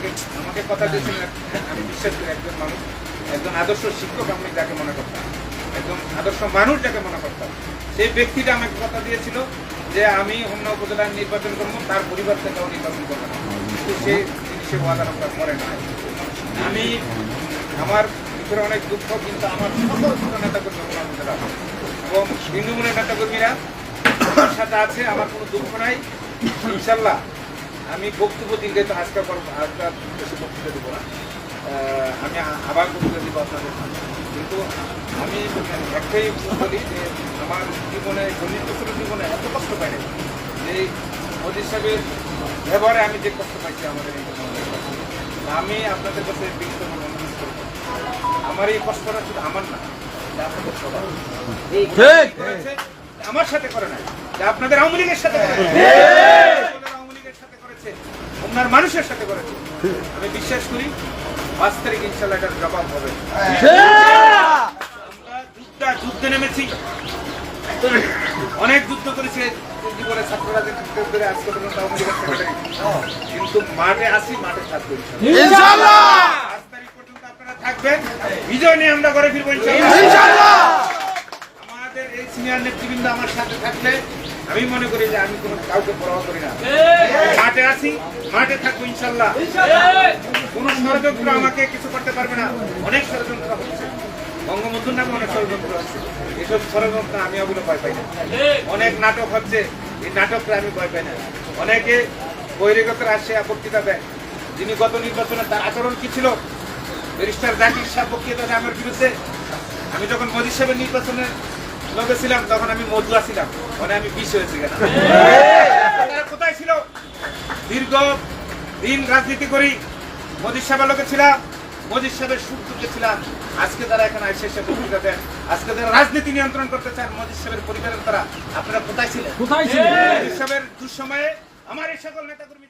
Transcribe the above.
আমাকে আমাকে কথা দিয়েছিলেন আমি বিশ্বাস করি একজন মানুষ, একজন আদর্শ শিক্ষক আমি যাকে মনে করতাম, একজন আদর্শ মানুষ যাকে মনে করতাম, সেই ব্যক্তিটা আমাকে কথা দিয়েছিল যে আমি অন্য উপজেলার নির্বাচন করব, তার পরিবার থেকেও নির্বাচন করব না। কিন্তু সে তিনি সে ওয়াদা রক্ষা করে না আমি আমার ভিতরে অনেক দুঃখ, কিন্তু আমার সকল ছোট নেতা কর্মী এবং হিন্দু মনের নেতা কর্মীরা আমার সাথে আছে, আমার কোনো দুঃখ নাই। ইনশাল্লাহ আমি বক্তব্য দীর্ঘায়িত আজকে করব আজকে আর বেশি বক্তৃতা দেবো না। আমি আবার বক্তৃতা দিব আপনাদের কিন্তু আমি একটাই বলি যে আমার জীবনে ছোট জীবনে এত কষ্ট পাই যে মোদী সাহেবের ব্যবহারে আমি যে কষ্ট পাইছি আমাদের এই আমি আপনাদের কাছে বিনীত অনুরোধ করব। আমার এই কষ্টটা শুধু আমার না আপনাদের সবার। আমার সাথে করে নাই আপনাদের আওয়ামী লীগের সাথে করেছে। আপনাদের আওয়ামী লীগের সাথে করেছে আপনার মানুষের সাথে করেছে। আমি বিশ্বাস করি পাঁচ তারিখ ইনশাল্লাহ এটার জবাব হবে। আমরা যুদ্ধ যুদ্ধে নেমেছি। অনেক যুদ্ধ করেছে জীবনে ছাত্ররা যে আজকে পর্যন্ত আওয়ামী লীগের কিন্তু মাঠে আসি মাঠে থাকব ইনশাল্লাহ। পাঁচ তারিখ পর্যন্ত আপনারা থাকবেন। বিজয় নিয়ে আমরা করে ফিরবো ইনশাআল্লাহ। আমাদের এই সিনিয়র নেতৃবৃন্দ আমার সাথে থাকলে আমি মনে করি যে আমি কোনো কাউকে পরোয়া করি না। মাঠে আসি মাঠে থাকব ইনশাল্লাহ। কোন ষড়যন্ত্র আমাকে কিছু করতে পারবে না। অনেক ষড়যন্ত্র হচ্ছে। বঙ্গবন্ধুর নামে অনেক ষড়যন্ত্র হচ্ছে। এসব ষড়যন্ত্র আমি ওগুলো ভয় পাই না। অনেক নাটক হচ্ছে এই নাটকটা আমি ভয় পাই না। অনেকে বহিরাগতরা আসে বক্তৃতা দেয়। যিনি গত নির্বাচনে তার আচরণ কি ছিল? ব্যারিস্টার জাকির সাহেব বক্তৃতা দেয় আমার বিরুদ্ধে। আমি যখন মোদী সাহেবের নির্বাচনে লোকে ছিলাম তখন আমি মধুয়া ছিলাম। মানে আমি বিষ হয়েছি কেন? কোথায় ছিল? দীর্ঘ দিন রাজনীতি করি মোদী সাহেবের লোকে ছিলাম মোদী সাহেবের সুখ দুঃখে ছিলাম আজকে তারা এখানে এসে এসে বক্তৃতা দেন আজকে যারা রাজনীতি নিয়ন্ত্রণ করতে চান মোদী সাহেবের পরিবারের তারা আপনারা কোথায় ছিলেন? কোথায় ছিলেন? মোদী সাহেবের দুঃসময়ে আমার এই সকল নেতাকর্মী